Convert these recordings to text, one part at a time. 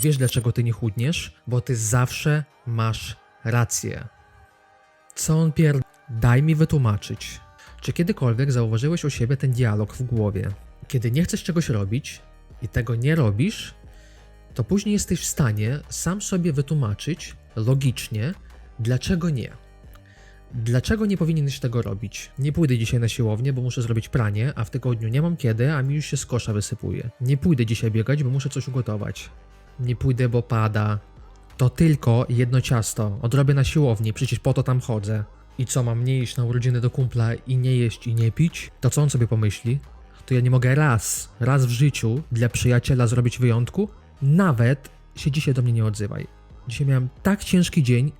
Wiesz dlaczego ty nie chudniesz? Bo ty zawsze masz rację. Co on pier... Daj mi wytłumaczyć. Czy kiedykolwiek zauważyłeś u siebie ten dialog w głowie? Kiedy nie chcesz czegoś robić i tego nie robisz, to później jesteś w stanie sam sobie wytłumaczyć logicznie, dlaczego nie. Dlaczego nie powinieneś tego robić? Nie pójdę dzisiaj na siłownię, bo muszę zrobić pranie, a w tygodniu nie mam kiedy, a mi już się z kosza wysypuje. Nie pójdę dzisiaj biegać, bo muszę coś ugotować. Nie pójdę, bo pada. To tylko jedno ciasto. Odrobię na siłowni, przecież po to tam chodzę. I co, mam nie iść na urodziny do kumpla i nie jeść i nie pić? To co on sobie pomyśli? To ja nie mogę raz, raz w życiu dla przyjaciela zrobić wyjątku? Nawet się dzisiaj do mnie nie odzywaj. Dzisiaj miałem tak ciężki dzień,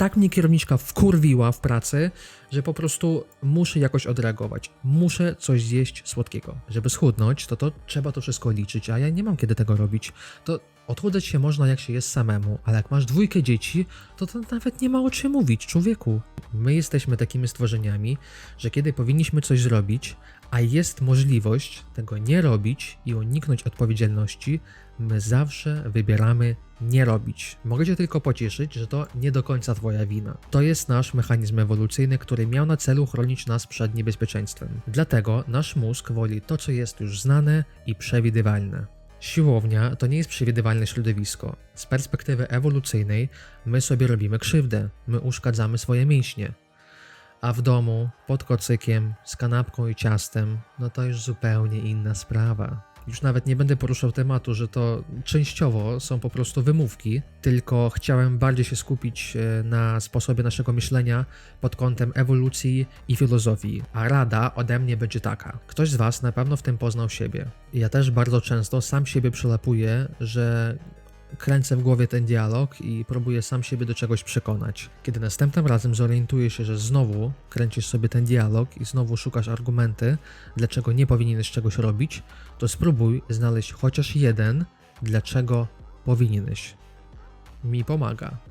tak mnie kierowniczka wkurwiła w pracy, że po prostu muszę jakoś odreagować. Muszę coś zjeść słodkiego. Żeby schudnąć, to to trzeba to wszystko liczyć, a ja nie mam kiedy tego robić. To odchudzać się można jak się jest samemu, ale jak masz dwójkę dzieci, to to nawet nie ma o czym mówić, człowieku. My jesteśmy takimi stworzeniami, że kiedy powinniśmy coś zrobić, a jest możliwość tego nie robić i uniknąć odpowiedzialności, my zawsze wybieramy nie robić. Mogę Cię tylko pocieszyć, że to nie do końca Twoja wina. To jest nasz mechanizm ewolucyjny, który miał na celu chronić nas przed niebezpieczeństwem. Dlatego nasz mózg woli to, co jest już znane i przewidywalne. Siłownia to nie jest przewidywalne środowisko. Z perspektywy ewolucyjnej my sobie robimy krzywdę, my uszkadzamy swoje mięśnie. A w domu, pod kocykiem, z kanapką i ciastem, no to już zupełnie inna sprawa. Już nawet nie będę poruszał tematu, że to częściowo są po prostu wymówki, tylko chciałem bardziej się skupić e, na sposobie naszego myślenia pod kątem ewolucji i filozofii. A rada ode mnie będzie taka. Ktoś z Was na pewno w tym poznał siebie. Ja też bardzo często sam siebie przylapuję, że kręcę w głowie ten dialog i próbuję sam siebie do czegoś przekonać. Kiedy następnym razem zorientuję się, że znowu kręcisz sobie ten dialog i znowu szukasz argumenty, dlaczego nie powinieneś czegoś robić, to spróbuj znaleźć chociaż jeden, dlaczego powinieneś. Mi pomaga.